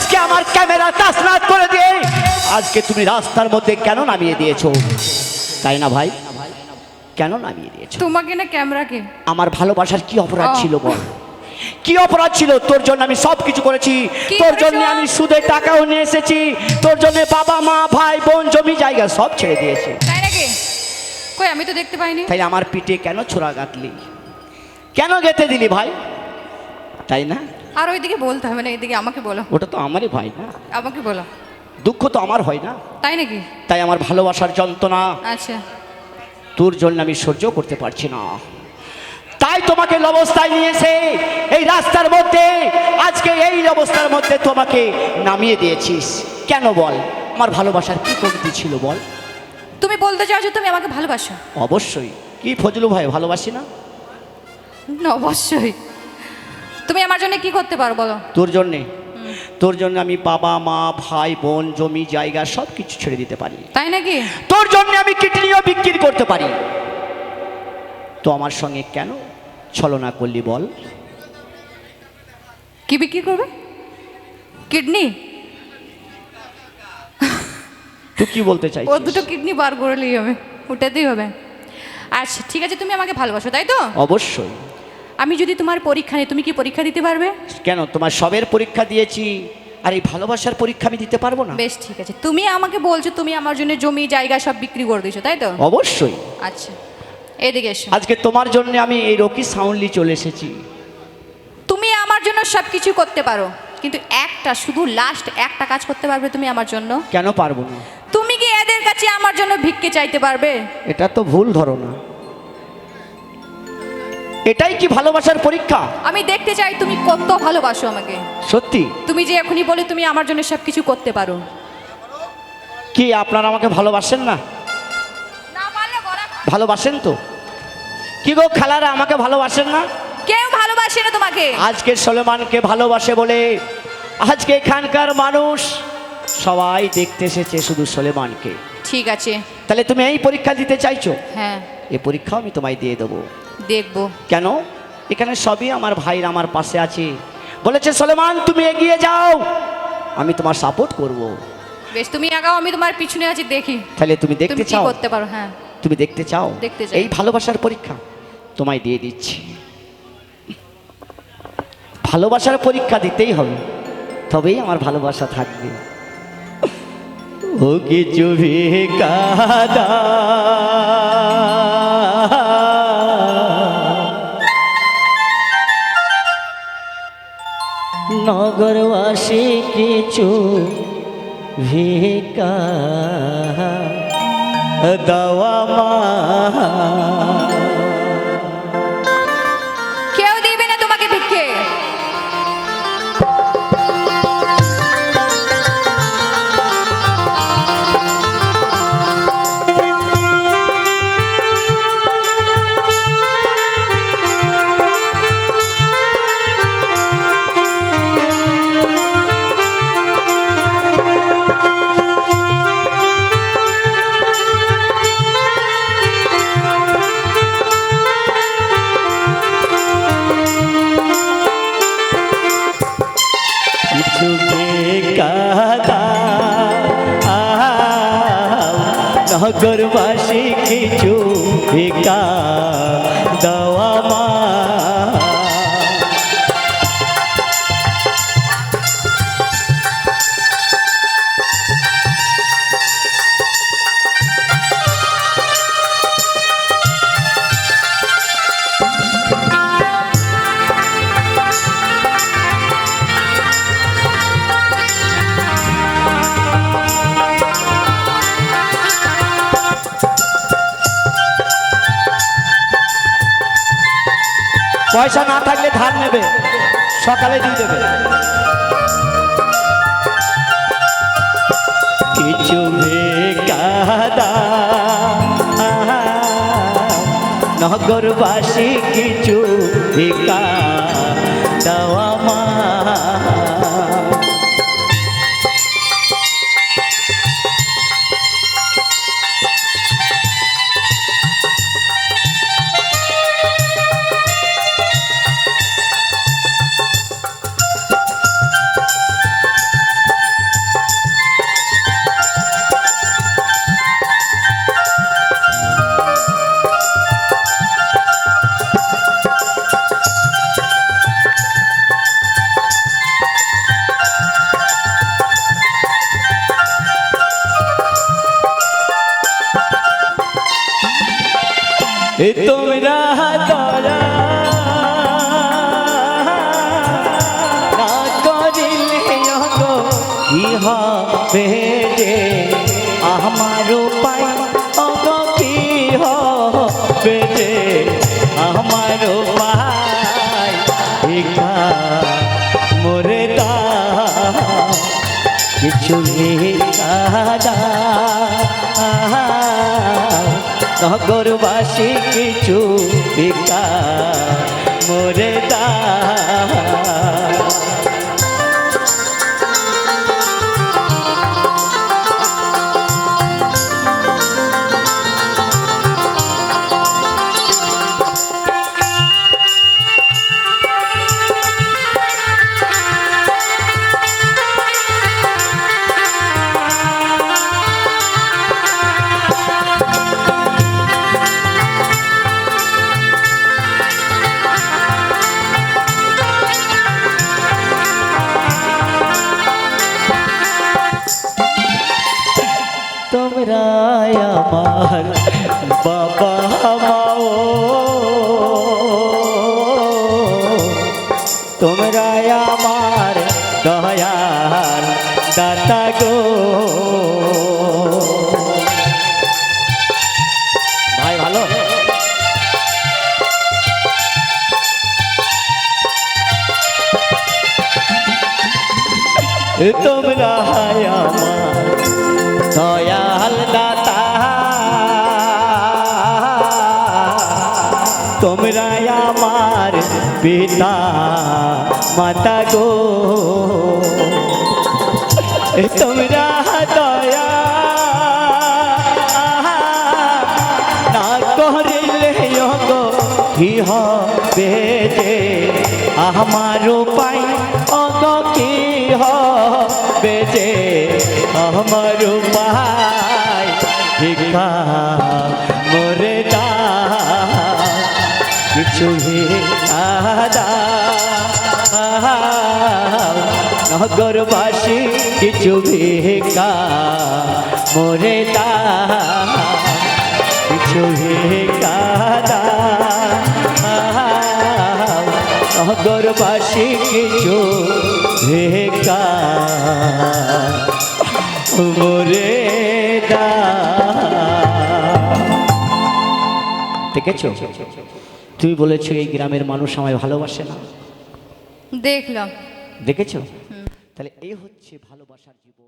আজকে আমার ক্যামেরা তাসনাত করে দিয়ে আজকে তুমি রাস্তার মধ্যে কেন নামিয়ে দিয়েছ? তাই না ভাই? কেন নামিয়ে দিয়েছ? তোমাকে না ক্যামেরাকে। আমার ভালোবাসার কি অপরাধ ছিল বল? কি অপরাধ ছিল? তোর জন্য আমি সব কিছু করেছি তোর? জন্য আমি সুদে টাকাও নিয়ে এসেছি। তোর জন্য বাবা মা ভাই বোন জমি জায়গা সব ছেড়ে দিয়েছি। তাই নাকি? কই আমি তো দেখতে পাইনি। তাই আমার পিঠে কেন ছোড়া গাঁথলি? কেন গেতে দিলি ভাই? তাই না? আর ওইদিকে বলতে হবে না এদিকে আমাকে বলো। ওটা তো আমারই ভাই না। আমাকে বলো। দুঃখ তো আমার হয় না। তাই নাকি? তাই আমার ভালোবাসার যন্ত্রণা। আচ্ছা। তোর জন্য আমি সহ্য করতে পারছি না। তাই তোমাকে এই অবস্থায় নিয়েছে এই রাস্তার মধ্যে আজকে এই অবস্থার মধ্যে তোমাকে নামিয়ে দিয়েছিস। কেন বল? আমার ভালোবাসার কি কমতি ছিল বল? তুমি বলতে চাইছো তুমি আমাকে ভালোবাসো? অবশ্যই। কি ফজলু ভাই ভালোবাসি না? না, অবশ্যই। তুমি আমার জন্য কি করতে পারো বলো? তোর জন্যে। তোর জন্য আমি বাবা মা ভাই বোন জমি জায়গা সব কিছু ছেড়ে দিতে পারি। তাই নাকি? তোর জন্য আমি কিডনিও বিক্রি করতে পারি। তো আমার সঙ্গে কেন ছলনা করলি বল? কি বিক্রি করবে? কিডনি? তুই কি বলতে ও চাইছিস দুটো কিডনি বার করলেই হবে ওটাতেই হবে। আচ্ছা ঠিক আছে তুমি আমাকে ভালোবাসো তাই তো? অবশ্যই। আমি যদি তোমার পরীক্ষা নিই তুমি কি পরীক্ষা দিতে পারবে? কেন? তোমার সবের পরীক্ষা দিয়েছি আর এই ভালোবাসার পরীক্ষা আমি দিতে পারব না? বেশ ঠিক আছে। তুমি আমাকে বলছো তুমি আমার জন্য জমি জায়গা সব বিক্রি করে দিয়েছ তাই তো? অবশ্যই। আচ্ছা। এদিকে এসো। আজকে তোমার জন্য আমি এই রকি সাউন্ডলি চলে এসেছি। তুমি আমার জন্য সব কিছু করতে পারো কিন্তু একটা শুধু লাস্ট একটা কাজ করতে পারবে তুমি আমার জন্য? কেন পারব না? তুমি কি এদের কাছে আমার জন্য ভিক্ষে চাইতে পারবে? এটা তো ভুল ধরো না এটাই কি ভালোবাসার পরীক্ষা? আমি দেখতে চাই তুমি কত ভালোবাসো আমাকে। সত্যি? তুমি যে এখনই বলে তুমি আমার জন্য সব কিছু করতে পারো। কি আপনারা আমাকে ভালোবাসেন না? ভালোবাসেন তো? কি গো খালারা আমাকে ভালোবাসেন না? কেউ ভালোবাসে না তোমাকে। আজকে সলেমানকে ভালোবাসে বলে আজকে এখানকার মানুষ সবাই দেখতে এসেছে শুধু সলেমানকে। ঠিক আছে। তাহলে তুমি এই পরীক্ষা দিতে চাইছো? হ্যাঁ। এই পরীক্ষাও আমি তোমায় দিয়ে দেবো। দেখব। কেন? এখানে সবই আমার ভাইরা আমার পাশে আছে। বলেছে সলেমান তুমি এগিয়ে যাও। আমি তোমার সাপোর্ট করব। বেশ তুমি আগাও আমি তোমার পিছনে আছি দেখি। তাহলে তুমি দেখতে চাও? করতে পারো? হ্যাঁ। তুমি দেখতে চাও? দেখতে চাই। এই ভালোবাসার পরীক্ষা তোমায় দিয়ে দিচ্ছি। ভালোবাসার পরীক্ষা দিতেই হবে। তবেই আমার ভালোবাসা থাকবে। ও কিছু কাদা। নগরবাসী কিছু ভিকা দওয়া মা নগরবাসী কিছু বেকা দেওয়া পয়সা না থাকলে ধার নেবে সকালে দিয়ে দেবে। কিছু নগরবাসী কিছু বেকা দেওয়া মা তোমরা দয়া না হবে আমার উপায় অগ কি হবে আমার মোরে কিছু কাদা নগরবাসী কিছু বিকা মোরে দা আমার বাবা মাও তোমরা আমার দয়াল দাতা গো। ভাই ভালো? তোমরা আমার দয়াল পিতা মাতা গো। তোমরা দয়া। না করিলে গো কি হবে যে? আমার উপায় অগ কি হবে যে? আমার উপায় ভিক্ষা মোরে দা কিছু আদা। নগরবাসী কিছু ভিক্ষা মোরে দা কিছু ভিক্ষা দা নগরবাসী কিছু ভিক্ষা মোরে দা দেখেছ? তুমি বলেছ এই গ্রামের মানুষ আমায় ভালোবাসে না। দেখলাম। দেখেছ? তাহলে এই হচ্ছে ভালোবাসার জীবন।